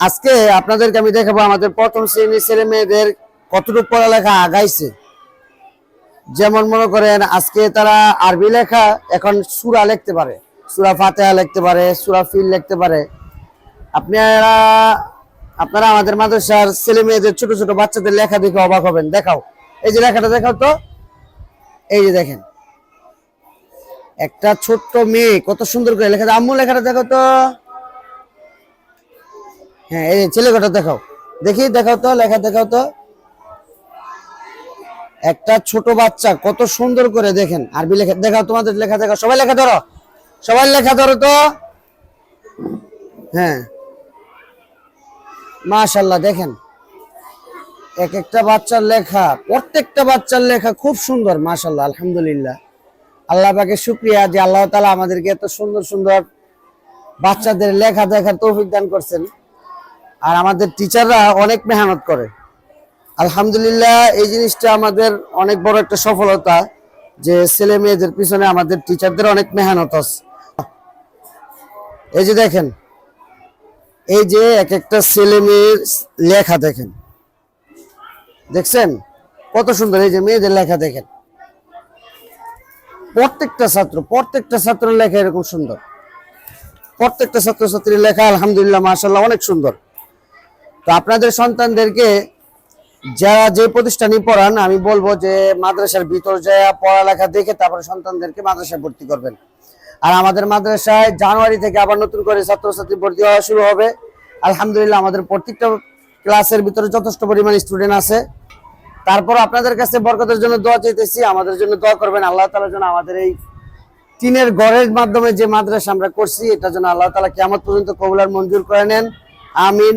আজকে আপনাদেরকে আমি দেখাবো আমাদের প্রথম শ্রেণির ছেলে মেয়েদের কতটুকু পড়ালেখা আগাইছে। যেমন মনে করেন, আজকে তারা আরবি লেখা এখন সুরা লিখতে পারে। সুরা ফাতেহা লিখতে পারে, সুরা ফিল লিখতে পারে। আপনারা আপনারা আমাদের মাদ্রাসার ছেলে মেয়েদের ছোট ছোট বাচ্চাদের লেখা দেখে অবাক হবেন। দেখাও। এই যে লেখাটা দেখাও তো। এই যে দেখেন। একটা ছোট্ট মেয়ে কত সুন্দর করে লেখা। আম্মু, লেখাটা দেখো তো। হ্যাঁ এই ছেলে কটা দেখাও। দেখি, দেখাও তো, লেখা দেখাও তো। একটা ছোট বাচ্চা, কত সুন্দর করে দেখেন। আরবি লেখা, দেখাও তোমাদের লেখা, দেখাও। সবাই লেখা ধরো। সবাই লেখা ধরো তো। হ্যাঁ। মাশাল্লাহ দেখেন। এক একটা বাচ্চার লেখা, প্রত্যেকটা বাচ্চার লেখা খুব সুন্দর মাশাল্লাহ আলহামদুলিল্লাহ। আল্লাহ পাকে শুক্রিয়া যে আল্লাহ তালা আমাদেরকে এত সুন্দর সুন্দর বাচ্চাদের লেখা দেখার তৌফিক দান করছেন। আর আমাদের টিচাররা অনেক মেহনত করে। আলহামদুলিল্লাহ, এই জিনিসটা আমাদের অনেক বড় একটা সফলতা যে ছেলে মেয়েদের পিছনে আমাদের টিচারদের অনেক মেহনত আছে। এই যে দেখেন, এই যে এক একটা ছেলে মেয়ের লেখা দেখেন। দেখছেন? কত সুন্দর এই যে মেয়েদের লেখা দেখেন। প্রত্যেকটা ছাত্র, প্রত্যেকটা ছাত্রের লেখা এরকম সুন্দর। প্রত্যেকটা ছাত্রছাত্রীর লেখা আলহামদুলিল্লাহ মাশাল্লাহ অনেক সুন্দর। তো আপনাদের সন্তানদেরকে যারা যে প্রতিষ্ঠানে পড়ান, আমি বলব যে মাদ্রাসার ভিতর যায় পড়ালেখা দেখে তারপরে সন্তানদেরকে মাদ্রাসায় ভর্তি করবেন। আর আমাদের মাদ্রাসায় জানুয়ারি থেকে আবার নতুন করে ছাত্রছাত্রী ভর্তি হওয়া শুরু হবে। আলহামদুলিল্লাহ আমাদের প্রত্যেকটা ক্লাসের ভিতরে যথেষ্ট পরিমাণ স্টুডেন্ট আছে। তারপর আপনাদের কাছে বরকতের জন্য দোয়া চাইতেছি, আমাদের জন্য দোয়া করবেন, আল্লাহ তালার জন্য আমাদের এই টিনের ঘরের মাধ্যমে যে মাদ্রাসা আমরা করছি, এটা যেন আল্লাহ তালা কেমন পর্যন্ত কবুলার মঞ্জুর করে নেন। আমিন।